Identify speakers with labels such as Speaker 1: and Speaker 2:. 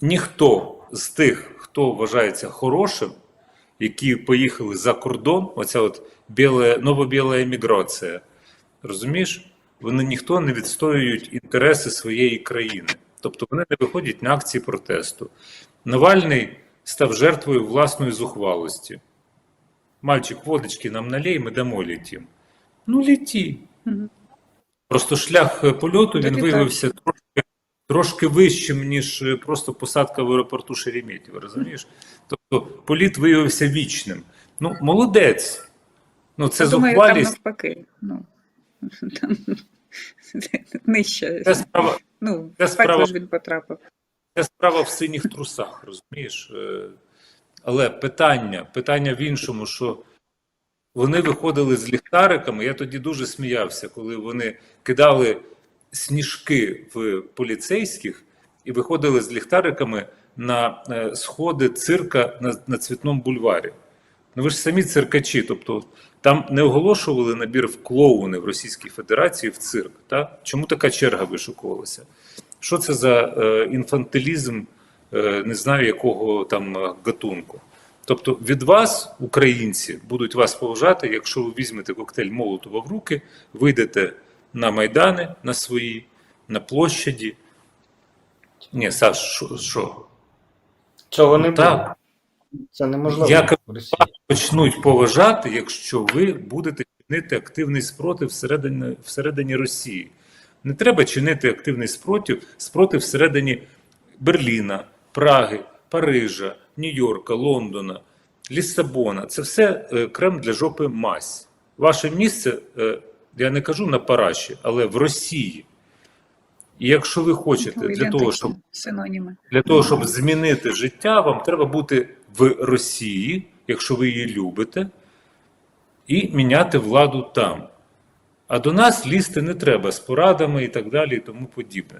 Speaker 1: ніхто з тих, хто вважається хорошим, які поїхали за кордон, оця от біле, новобіла еміграція, розумієш, вони ніхто не відстоюють інтереси своєї країни. Тобто вони не виходять на акції протесту. Навальний став жертвою власної зухвалості. Мальчик, водочки нам налей, ми дамо літім. Ну, літі.
Speaker 2: Мгм.
Speaker 1: Просто шлях е, польоту він
Speaker 2: Долітав.
Speaker 1: виявився трошки, трошки вищим, ніж е, просто посадка в аеропорту Шереметьєво, розумієш? Тобто політ виявився вічним. Ну, молодець. Ну, це
Speaker 2: Я думаю, там
Speaker 1: зухвалість.
Speaker 2: навпаки. Ну, там нижче.
Speaker 1: Це справа,
Speaker 2: Ну,
Speaker 1: це справа-
Speaker 2: ж він потрапив.
Speaker 1: це справа в синіх трусах, розумієш? Е, Але питання, питання в іншому, що вони виходили з ліхтариками. Я тоді дуже сміявся, коли вони кидали сніжки в поліцейських і виходили з ліхтариками на е, сходи цирка на, на цвітному бульварі. Ну ви ж самі циркачі, тобто там не оголошували набір в клоуни в Російській Федерації в цирк. Та? Чому така черга вишукувалася? Що це за е, інфантилізм, е, не знаю якого там е, гатунку? Тобто від вас, українці, будуть вас поважати, якщо ви візьмете коктейль Молотова в руки, вийдете на майдани на свої, на площаді. Ні, Саш, що? що?
Speaker 3: Цього не
Speaker 1: Так.
Speaker 3: буде. Це неможливо
Speaker 1: Я кажу, почнуть поважати, якщо ви будете чинити активний спротив всередині, всередині Росії. Не треба чинити активний спротив, спротив всередині Берліна, Праги, Парижа, Нью-Йорка, Лондона, Ліссабона. Це все е, крем для жопи мазь. Ваше місце, е, я не кажу на параші, але в Росії. І якщо ви хочете для того, щоб
Speaker 2: Синоніми.
Speaker 1: для того, щоб змінити життя, вам треба бути в Росії, якщо ви її любите, і міняти владу там. А до нас лізти не треба з порадами і так далі, і тому подібне.